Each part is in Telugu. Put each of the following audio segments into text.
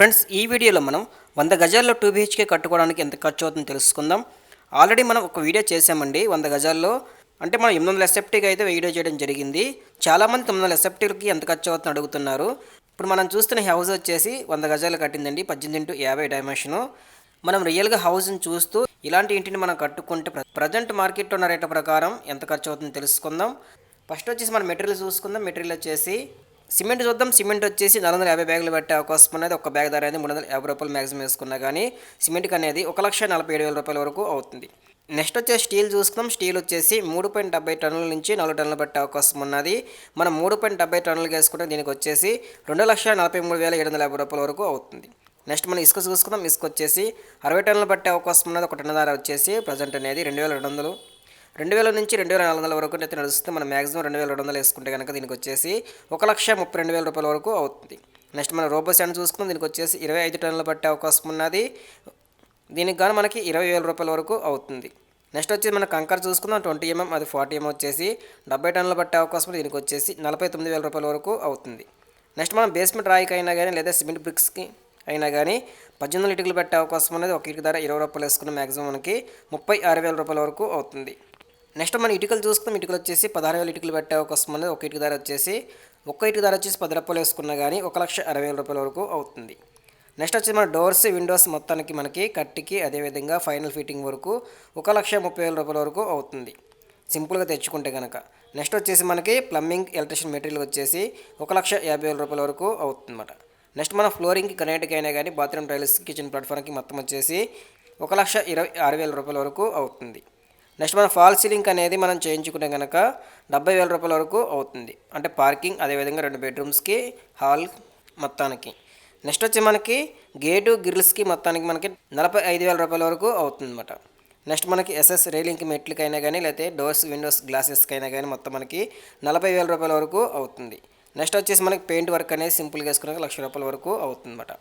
ఫ్రెండ్స్ ఈ వీడియోలో మనం వంద గజాల్లో టూ బీహెచ్కే కట్టుకోవడానికి ఎంత ఖర్చు అవుతుందో తెలుసుకుందాం. ఆల్రెడీ మనం ఒక వీడియో చేసామండి వంద గజాల్లో. అంటే మనం ఎనిమిది వందల ఎస్ఎఫ్టీకి అయితే వీడియో చేయడం జరిగింది. చాలామంది తొమ్మిది వందల ఎస్ఎఫ్టీలకి ఎంత ఖర్చు అవుతుందో అడుగుతున్నారు. ఇప్పుడు మనం చూస్తున్న హౌస్ వచ్చేసి వంద గజాలు కట్టిందండి పద్దెనిమిది ఇంటూ యాభై డైమెన్షను. మనం రియల్గా హౌస్ని చూస్తూ ఇలాంటి ఇంటిని మనం కట్టుకుంటే ప్రజెంట్ మార్కెట్ ఉన్న రేట్ ప్రకారం ఎంత ఖర్చు అవుతుందో తెలుసుకుందాం. ఫస్ట్ వచ్చేసి మనం మెటీరియల్ చూసుకుందాం. మెటీరియల్ వచ్చేసి సిమెంట్ చూద్దాం. సిమెంట్ వచ్చేసి నాలుగు వందల యాభై బ్యాగులు పెట్టే అవకాశం అనేది ఒక బ్యాగ్ ధర అనేది మూడు వందల యాభై రూపాయలు మ్యాక్సిమం వేసుకున్నా కానీ సిమెంట్కి అనేది ఒక లక్ష నలభై ఏడు వేల రూపాయల వరకు అవుతుంది. నెక్స్ట్ వచ్చేసి స్టీల్ చూసుకుందాం. స్టీల్ వచ్చేసి మూడు పాయింట్ డెబ్బై టన్నుల నుంచి నాలుగు టన్నులు పెట్టే అవకాశం ఉన్నది. మనం మూడు పాయింట్ డెబ్బై టన్నులు వేసుకుంటే దీనికి వచ్చేసి రెండు లక్షల నలభై మూడు వేల ఏడు వందల యాభై రూపాయల వరకు అవుతుంది. నెక్స్ట్ మనం ఇసుక చూసుకుందాం. ఇసుక వచ్చేసి అరవై టన్నులు పట్టే అవకాశం ఉన్నది. ఒక టన్ను ధర వచ్చేసి ప్రజెంట్ అనేది రెండు వేల రెండు వందలు. రెండు వేల నుంచి రెండు వేల నాలుగు వందల వరకు అయితే నడుస్తుంది. మనం మ్యాక్సిమం రెండు వేల రెండు వందలు వేసుకుంటే కనుక దీనికి వచ్చేసి ఒక లక్ష ముప్పై రెండు వేల రూపాయల వరకు అవుతుంది. నెక్స్ట్ మనం రోబో స్టాండ్ చూసుకుందాం. దీనికి వచ్చేసి ఇరవై ఐదు టన్నులు పట్టే అవకాశం ఉన్నది. దీనికి గాను మనకి ఇరవై వేల రూపాయల వరకు అవుతుంది. నెక్స్ట్ వచ్చి మన కంకర్ చూసుకుందాం. ట్వంటీ ఎంఎం అది ఫార్టీ ఎంఎం వచ్చేసి డెబ్బై టన్నులు పట్టే అవకాశం దీనికి వచ్చేసి నలభై తొమ్మిది వేల రూపాయల వరకు అవుతుంది. నెక్స్ట్ మనం బేస్మెంట్ రాయికి అయినా కానీ లేదా సిమెంట్ బ్రిక్స్కి అయినా కానీ పద్దెనిమిది ఇటుకలు పెట్టే అవకాశం అనేది ఒక ఇటుక ధర ఇరవై రూపాయలు వేసుకున్న మ్యాక్సిమం మనకి ముప్పై ఆరు వేల రూపాయల వరకు అవుతుంది. నెక్స్ట్ మనం ఇటుకలు చూసుకుందాం. ఇటుకలు వచ్చేసి పదహారు వేల ఇటుకలు పెట్టే అవకాశం అనేది ఒక ఇటుక ధర వచ్చేసి ఒక్క ఇటుక ధర వచ్చేసి పది రూపాయలు వేసుకున్నా కానీ ఒక లక్ష అరవై వేల రూపాయల వరకు అవుతుంది. నెక్స్ట్ వచ్చి మన డోర్స్ విండోస్ మొత్తానికి మనకి కట్టికి అదేవిధంగా ఫైనల్ ఫిట్టింగ్ వరకు ఒక లక్ష ముప్పై వేల రూపాయల వరకు అవుతుంది. సింపుల్గా తెచ్చుకుంటే కనుక నెక్స్ట్ వచ్చేసి మనకి ప్లంబింగ్ ఎలక్ట్రిషియన్ మెటీరియల్ వచ్చేసి ఒక లక్ష యాభై వేల రూపాయల వరకు అవుతుందన్నమాట. నెక్స్ట్ మన ఫ్లోరింగ్కి కనెక్ట్కి అయినా కానీ బాత్రూమ్ టైల్స్ కిచెన్ ప్లాట్ఫామ్కి మొత్తం వచ్చేసి ఒక లక్ష ఇరవై ఆరు వేల రూపాయల వరకు అవుతుంది. నెక్స్ట్ మన ఫాల్ సీలింగ్ అనేది మనం చేయించుకుంటే కనుక డెబ్బై వేల రూపాయల వరకు అవుతుంది. అంటే పార్కింగ్ అదేవిధంగా రెండు బెడ్రూమ్స్కి హాల్ మొత్తానికి. నెక్స్ట్ వచ్చి మనకి గేటు గ్రిల్స్కి మొత్తానికి మనకి నలభై ఐదు వేల రూపాయల వరకు అవుతుందన్నమాట. నెక్స్ట్ మనకి ఎస్ఎస్ రైలింగ్కి మెట్లకైనా కానీ లేకపోతే డోర్స్ విండోస్ గ్లాసెస్కి అయినా కానీ మొత్తం మనకి నలభై వేల రూపాయల వరకు అవుతుంది. నెక్స్ట్ వచ్చేసి మనకి పెయింట్ వర్క్ అనేది సింపుల్గా వేసుకున్నాక లక్ష రూపాయల వరకు అవుతుందన్నమాట.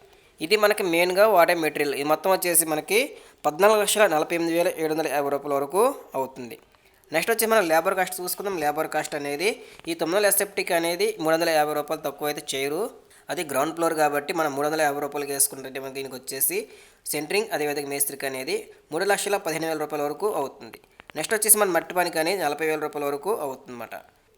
ఇది మనకి మెయిన్గా వాడే మెటీరియల్ ఇది మొత్తం వచ్చేసి మనకి పద్నాలుగు లక్షల నలభై ఎనిమిది వేల ఏడు వందల యాభై రూపాయల వరకు అవుతుంది. నెక్స్ట్ వచ్చి మనం లేబర్ కాస్ట్ చూసుకుందాం. లేబర్ కాస్ట్ అనేది ఈ తొమ్మిది వందల ఎస్ఎఫ్టీకి అనేది మూడు వందల యాభై రూపాయలు తక్కువ అయితే చేయరు. అది గ్రౌండ్ ఫ్లోర్ కాబట్టి మనం మూడు వందల యాభై రూపాయలకి వేసుకుంటే మనకి దీనికి వచ్చేసి సెంటరింగ్ అదేవిధంగా మేస్త్రికి అనేది మూడు లక్షల పదిహేను వేల రూపాయల వరకు అవుతుంది. నెక్స్ట్ వచ్చేసి మన మట్టి పనికి అనేది నలభై వేల రూపాయల వరకు అవుతుందన్నమాట.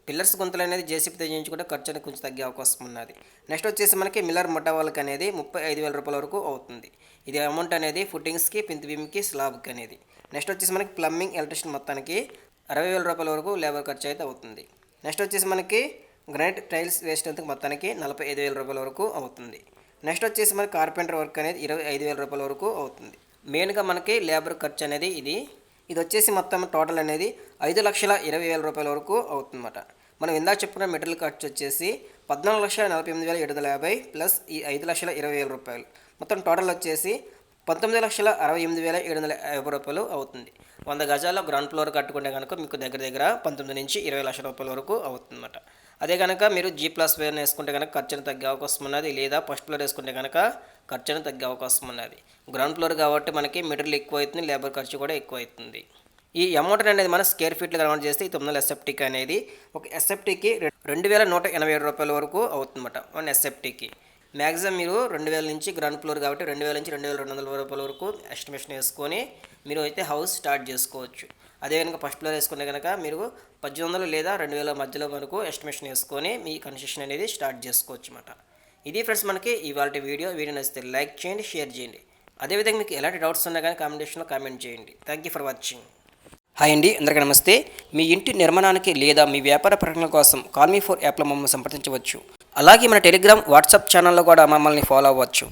పిల్లర్స్ గుంతలు అనేది జేసీపీతో చేయించుకుంటే ఖర్చు అనేది కొంచెం తగ్గే అవకాశం ఉన్నది. నెక్స్ట్ వచ్చేసి మనకి మిల్లర్ ముట్ట అనేది ముప్పై ఐదు వేల రూపాయల వరకు అవుతుంది. ఇది అమౌంట్ అనేది ఫుట్టింగ్స్కి పింత్ బీమ్కి స్లాబ్కి అనేది. నెక్స్ట్ వచ్చేసి మనకి ప్లంబింగ్ ఎలక్ట్రిషన్ మొత్తానికి అరవై వేల రూపాయల వరకు లేబర్ ఖర్చు అయితే అవుతుంది. నెక్స్ట్ వచ్చేసి మనకి గ్రానైట్ టైల్స్ వేసినందుకు మొత్తానికి నలభై ఐదు వేల రూపాయల వరకు అవుతుంది. నెక్స్ట్ వచ్చేసి మనకి కార్పెంటర్ వర్క్ అనేది ఇరవై ఐదు వేల రూపాయల వరకు అవుతుంది. మెయిన్గా మనకి లేబర్ ఖర్చు అనేది ఇది ఇది వచ్చేసి మొత్తం టోటల్ అనేది ఐదు లక్షల ఇరవై వేల రూపాయల వరకు అవుతుందన్నమాట. మనం ఇందాక చెప్పుకున్న మెటీరియల్ ఖర్చు వచ్చేసి పద్నాలుగు లక్షల నలభై ఎనిమిది వేల ఏడు వందల యాభై ప్లస్ ఈ ఐదు లక్షల ఇరవై వేల రూపాయలు. మొత్తం టోటల్ వచ్చేసి పంతొమ్మిది లక్షల అరవై ఎనిమిది వేల ఏడు వందల యాభై రూపాయలు అవుతుంది. వంద గజాల్లో గ్రౌండ్ ఫ్లోర్ కట్టుకుంటే కనుక మీకు దగ్గర దగ్గర పంతొమ్మిది నుంచి ఇరవై లక్షల రూపాయల వరకు అవుతుందన్నమాట. అదే కనుక మీరు జీ ప్లస్ వేర్ని వేసుకుంటే కనుక ఖర్చును తగ్గే అవకాశం ఉన్నది లేదా ఫస్ట్ ఫ్లోర్ వేసుకుంటే కనుక ఖర్చును తగ్గే అవకాశం ఉన్నది. గ్రౌండ్ ఫ్లోర్ కాబట్టి మనకి మెటీరియల్ ఎక్కువ అవుతుంది లేబర్ ఖర్చు కూడా ఎక్కువ అవుతుంది ఈ అమౌంట్ అనేది మనం స్క్వేర్ ఫీట్లు కన్వర్ట్ చేస్తే ఈ తొమ్మిది వందల ఎస్ఎఫ్టీకి అనేది ఒక ఎస్ఎఫ్టీకి రెండు వేల నూట ఎనభై ఏడు రూపాయల వరకు అవుతుందన్నమాట వన్ ఎస్ఎఫ్టీకి మ్యాక్సిమం మీరు రెండు వేల నుంచి గ్రౌండ్ ఫ్లోర్ కాబట్టి రెండు వేల నుంచి రెండు వేల రెండు వందల రూపాయల వరకు ఎస్టిమేషన్ వేసుకొని మీరు అయితే హౌస్ స్టార్ట్ చేసుకోవచ్చు. అదే కనుక ఫస్ట్ ఫ్లోర్ వేసుకుంటే కనుక మీరు పద్దెనిమిది వందలు లేదా రెండు వేల మధ్యలో వరకు ఎస్టిమేషన్ వేసుకొని మీ కన్స్ట్రక్షన్ అనేది స్టార్ట్ చేసుకోవచ్చు అన్నమాట ఇది ఫ్రెండ్స్ మనకి ఇవాళ వీడియో వీడియో నచ్చితే లైక్ చేయండి షేర్ చేయండి. అదేవిధంగా మీకు ఎలాంటి డౌట్స్ ఉన్నా కానీ కామెంటేషన్లో కామెంట్ చేయండి. Thank you for watching hi అండి అందరికీ నమస్తే. మీ ఇంటి నిర్మాణానికి లేదా మీ వ్యాపార ప్రకటనల కోసం కాల్మీ ఫోర్ యాప్లో మమ్మల్ని సంప్రదించవచ్చు. అలాగే మన టెలిగ్రామ్ వాట్సాప్ ఛానల్లో కూడా మమ్మల్ని ఫాలో అవ్వచ్చు.